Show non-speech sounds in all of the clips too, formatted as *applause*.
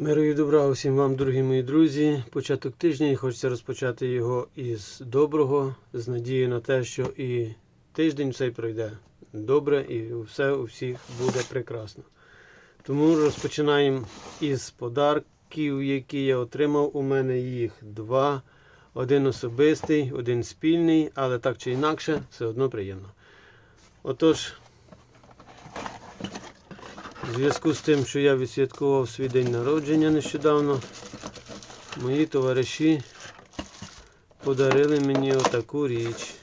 Миру і добра усім вам, дорогі мої друзі. Початок тижня і хочеться розпочати його із доброго, з надією на те, що і тиждень цей пройде добре і все у всіх буде прекрасно. Тому розпочинаємо із подарків, які я отримав. У мене їх два. Один особистий, один спільний, але так чи інакше, все одно приємно. Отож, у зв'язку з тим, що я відсвяткував свій день народження нещодавно, мої товариші подарили мені отаку річ.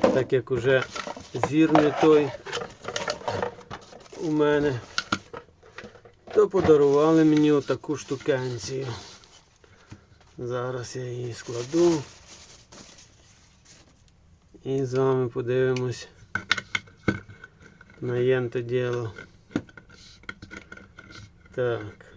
Так як уже зір не той у мене, то подарували мені отаку штукенцію. Зараз я її складу. І з вами подивимось на єнте діло. Так.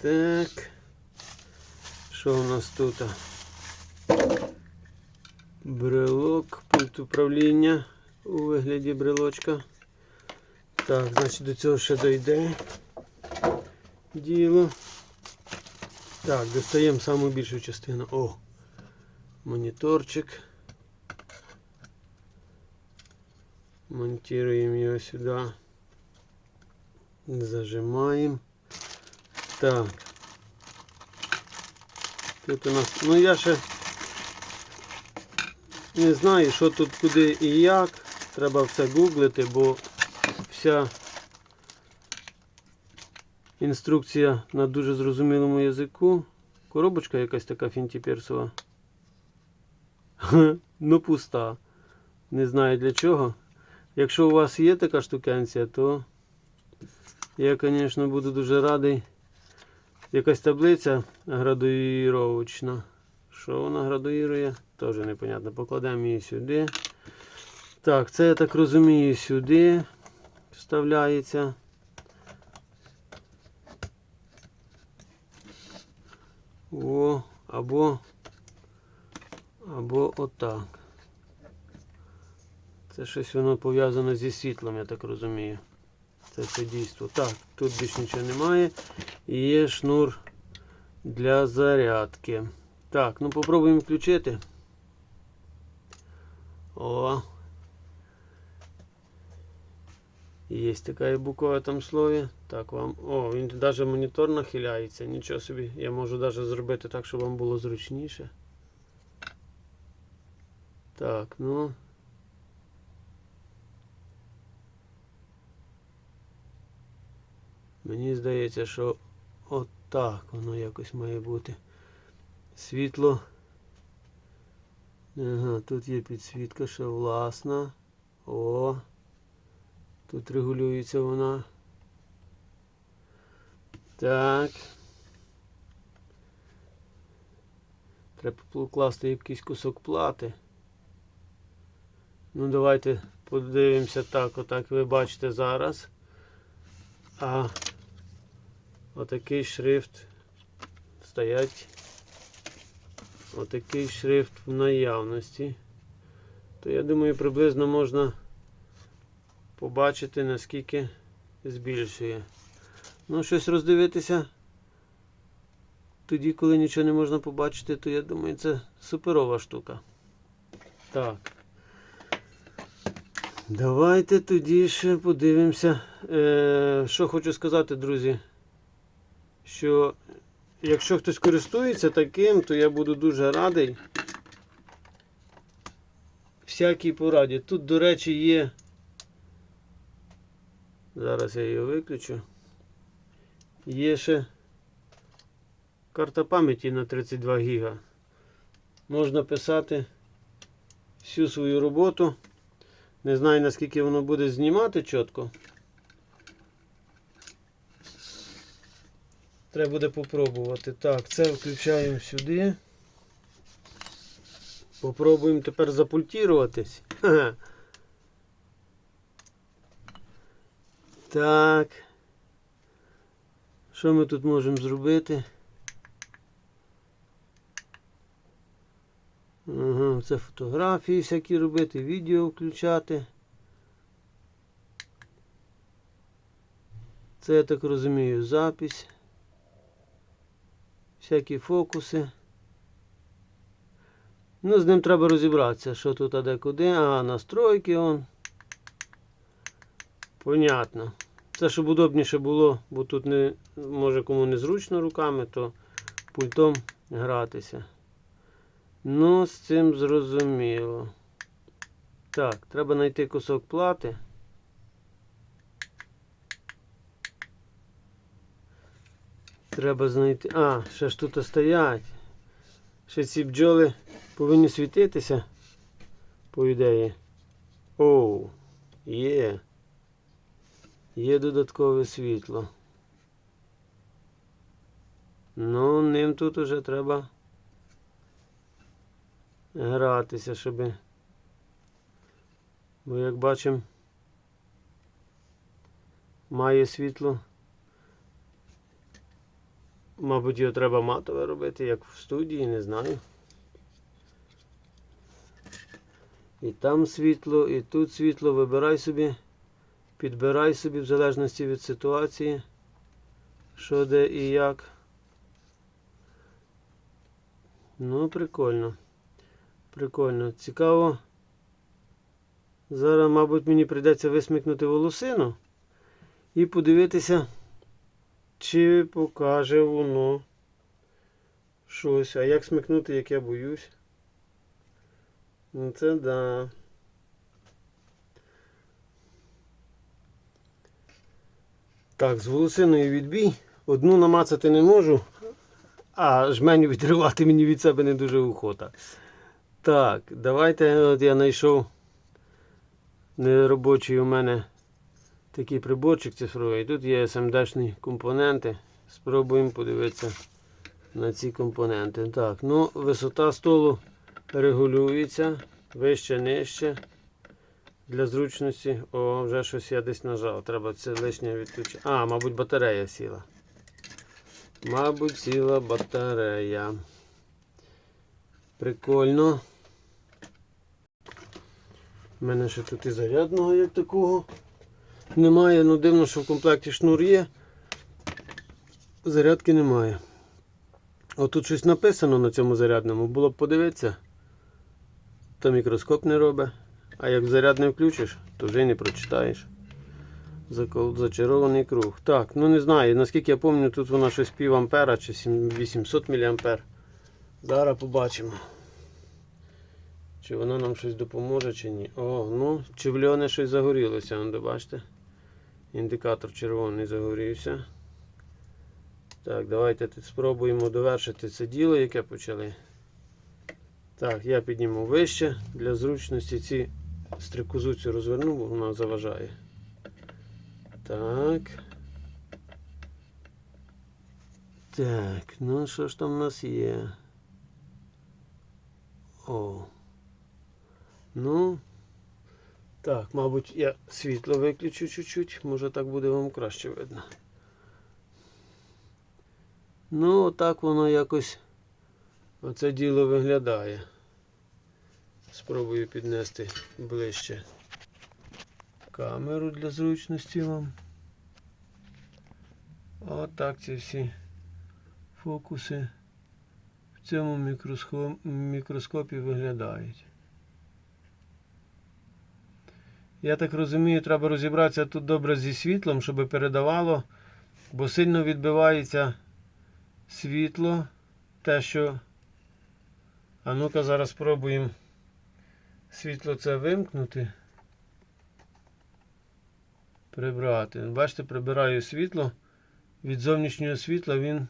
Так. Що у нас тут? Брелок, пульт управління у вигляді брелочка. Так, значить до цього ще дойде діло. Так, достаємо саму більшу частину. О! Моніторчик. Монтуємо його сюди. Зажимаємо. Так. Тут у нас. Ну я ще не знаю, що тут куди і як. Треба все гуглити, бо вся інструкція на дуже зрозумілому язику. Коробочка якась така фінтіперсова. *laughs* Ну, пуста. Не знаю для чого. Якщо у вас є така штукенція, то я, звісно, буду дуже радий. Якась таблиця градуїровочна. Що вона градуїрує? Теж непонятно. Покладемо її сюди. Так, це я так розумію, сюди вставляється. О, або або отак. Це щось воно пов'язане зі світлом, я так розумію. Це все дійство. Так, тут більше нічого немає. І є шнур для зарядки. Так, ну попробуємо включити. О. Є така і буква в там слові. Так вам. О, він навіть монітор нахиляється. Нічого собі. Я можу навіть зробити так, щоб вам було зручніше. Так, ну. Мені здається, що отак воно якось має бути. Світло. Ага, тут є підсвітка ще власна. О. Тут регулюється вона. Так. Треба покласти якийсь кусок плати. Ну, давайте подивимося так, отак ви бачите зараз. А отакий шрифт стоять. Отакий шрифт в наявності. То я думаю, приблизно можна побачити, наскільки збільшує. Ну, щось роздивитися. Тоді, коли нічого не можна побачити, то я думаю, це суперова штука. Так. Давайте тоді ще подивимося. Е, що хочу сказати, друзі. Що якщо хтось користується таким, то я буду дуже радий. Всякій пораді. Тут, до речі, є. Зараз я її виключу. Є ще карта пам'яті на 32 гіга. Можна писати всю свою роботу. Не знаю наскільки воно буде знімати чітко. Треба буде попробувати. Так, це включаємо сюди. Попробуємо тепер запультіруватись. *laughs* Так. Що ми тут можемо зробити? Ага, Це фотографії всякі робити, відео включати. Це, я так розумію, запись. Всякі фокуси. Ну, з ним треба розібратися, що тут, а де куди. а настройки он. Понятно. Це щоб удобніше було, бо тут не, може кому незручно руками, то пультом гратися. Ну, з цим зрозуміло. Так, треба знайти кусок плати. Треба знайти. А, ще ж тут стоять. Ще ці бджоли повинні світитися, по ідеї. Оу, є. Є додаткове світло. Ну, ним тут уже треба гратися, щоб. Бо як бачимо, має світло. Мабуть, його треба матове робити, як в студії, не знаю. І там світло, і тут світло. Вибирай собі, підбирай собі в залежності від ситуації, що де і як. Ну, прикольно. Прикольно. Цікаво. Зараз, мабуть, мені прийдеться висмикнути волосину і подивитися, чи покаже воно щось. А як смикнути, як я боюсь. Ну це да. Так, з волосиною відбій. Одну намацати не можу, а жменю відривати мені від себе не дуже охота. Так, давайте от я знайшов неробочий у мене такий приборчик цифровий. Тут є SMD-шні компоненти. Спробуємо подивитися на ці компоненти. Так, ну висота столу регулюється вище, нижче. Для зручності. О, вже щось я десь нажав. Треба це лишнє відключити. А, мабуть, батарея сіла. Мабуть, сіла батарея. Прикольно. У мене ще тут і зарядного як такого немає. Ну дивно, що в комплекті шнур є. Зарядки немає. Отут щось написано на цьому зарядному. Було б подивитися. То мікроскоп не робить. А як заряд не включиш, то вже не прочитаєш. Зачарований круг. Так, ну не знаю. Наскільки я пам'ятаю, тут вона щось пів чи 800 мА. Зараз побачимо. Чи вона нам щось допоможе, чи ні. О, ну, чивльоне щось загорілося, де бачите. Індикатор червоний загорівся. Так, давайте тут спробуємо довершити це діло, яке почали. Так, я підніму вище. Для зручності ці стрикозу цю розверну, бо вона заважає. Так. Так, ну що ж там у нас є? О. Ну. Так, мабуть, я світло виключу чуть-чуть, може так буде вам краще видно. Ну, отак воно якось оце діло виглядає. Спробую піднести ближче камеру для зручності вам. Отак ці всі фокуси в цьому мікроскопі виглядають. Я так розумію, треба розібратися тут добре зі світлом, щоб передавало, бо сильно відбивається світло, те, що. А ну-ка зараз спробуємо світло це вимкнути. Прибрати. Бачите, прибираю світло. Від зовнішнього світла він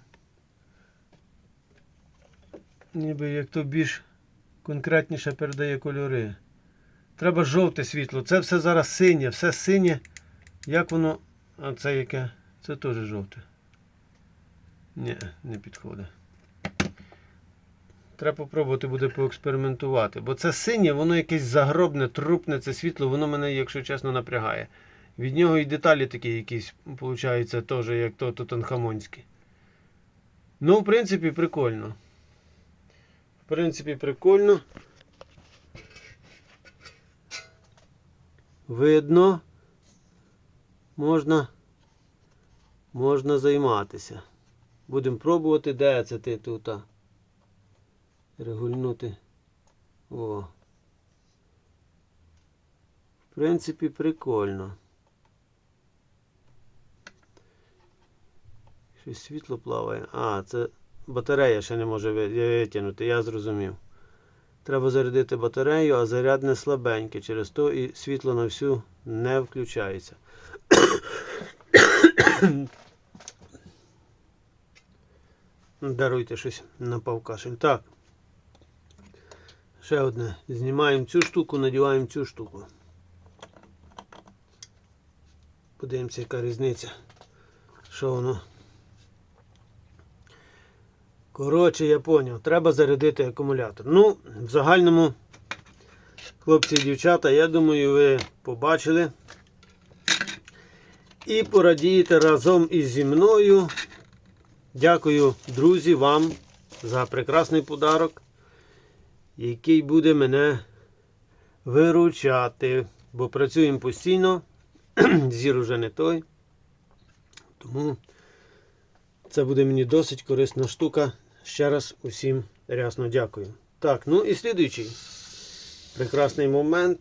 ніби як то більш конкретніше передає кольори. Треба жовте світло. Це все зараз синє, все синє. Як воно. А це яке? Це теж жовте. Ні, не підходить. Треба попробувати буде поекспериментувати. Бо це синє, воно якесь загробне, трупне, це світло, воно мене, якщо чесно, напрягає. Від нього і деталі такі якісь, виходить, теж, як то Тутанхамонські. Ну, в принципі, прикольно. В принципі, прикольно. Видно, можна можна займатися. Будемо пробувати, де це ти тут. Регульнути. О. В принципі, прикольно. Щось світло плаває. А, це батарея ще не може витягнути, я зрозумів. Треба зарядити батарею, а заряд не слабенький. Через то і світло на всю не включається. *coughs* Даруйте щось напав кашель. Так. Ще одне. Знімаємо цю штуку, надіваємо цю штуку. Подивимося, яка різниця. Що воно? Коротше, я поняв, треба зарядити акумулятор. Ну, в загальному, хлопці і дівчата, я думаю, ви побачили. І порадієте разом із зі мною. Дякую, друзі, вам за прекрасний подарок, який буде мене виручати. Бо працюємо постійно, *clears throat* зір уже не той. Тому це буде мені досить корисна штука. Ще раз усім рясно дякую. Так, ну і слідуючий прекрасний момент.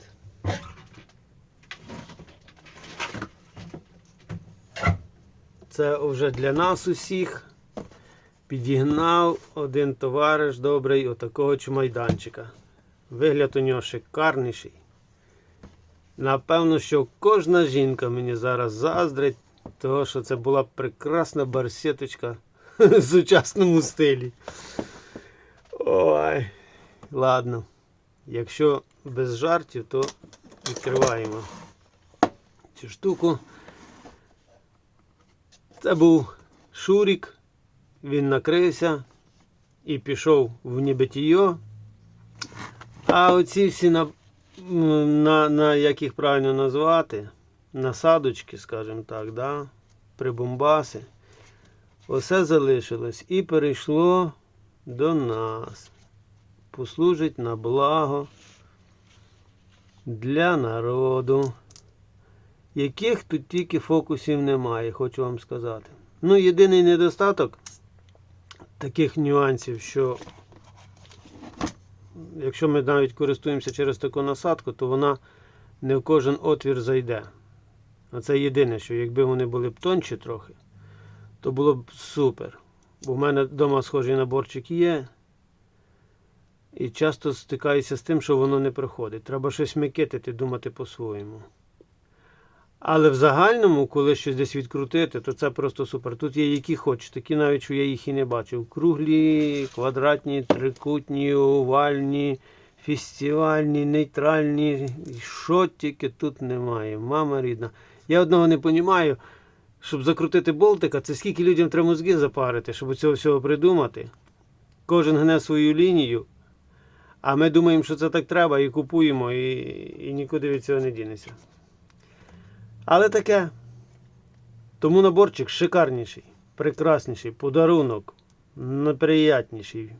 Це вже для нас усіх. Підігнав один товариш добрий отакого чумайданчика. Вигляд у нього шикарніший. Напевно, що кожна жінка мені зараз заздрить, того, що це була прекрасна барсеточка *laughs* в сучасному стилі. Ой, ладно. Якщо без жартів, то відкриваємо цю штуку. Це був Шурік, він накрився і пішов в небитіє. А оці всі на, на, на як їх правильно назвати, насадочки, скажімо так, да? прибумбаси. Усе залишилось і перейшло до нас. Послужить на благо для народу. Яких тут тільки фокусів немає, хочу вам сказати. Ну, єдиний недостаток таких нюансів, що якщо ми навіть користуємося через таку насадку, то вона не в кожен отвір зайде. А це єдине, що якби вони були б тонші трохи, то було б супер. Бо в мене вдома схожий наборчик є. І часто стикаюся з тим, що воно не проходить. Треба щось микитити, думати по-своєму. Але в загальному, коли щось десь відкрутити, то це просто супер. Тут є які хоч, такі навіть, що я їх і не бачив. Круглі, квадратні, трикутні, овальні, фестивальні, нейтральні. Що тільки тут немає. Мама рідна. Я одного не розумію, щоб закрутити болтика, це скільки людям треба мозги запарити, щоб цього всього придумати. Кожен гне свою лінію. А ми думаємо, що це так треба, і купуємо, і, і нікуди від цього не дінеться. Але таке. Тому наборчик шикарніший, прекрасніший, подарунок, неприятніший,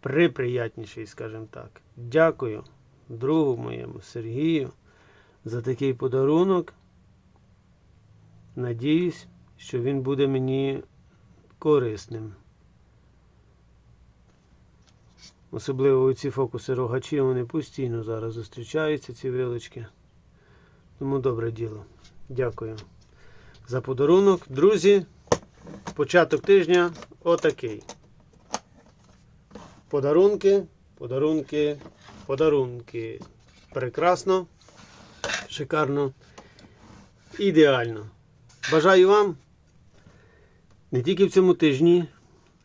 приприятніший, скажімо так. Дякую другу моєму Сергію за такий подарунок. Надіюсь, що він буде мені корисним. Особливо ці фокуси рогачі, вони постійно зараз зустрічаються, ці вилочки. Тому добре діло. Дякую за подарунок. Друзі, початок тижня отакий. Подарунки, подарунки, подарунки. Прекрасно, шикарно, ідеально. Бажаю вам не тільки в цьому тижні,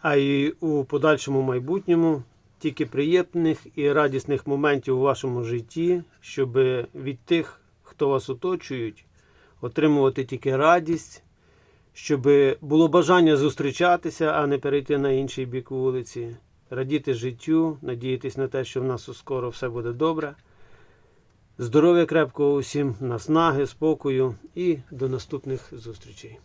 а й у подальшому майбутньому тільки приємних і радісних моментів у вашому житті, щоб від тих, хто вас оточують, отримувати тільки радість, щоб було бажання зустрічатися, а не перейти на інший бік вулиці, радіти життю, надіятись на те, що в нас скоро все буде добре. Здоров'я крепкого усім, наснаги, спокою і до наступних зустрічей.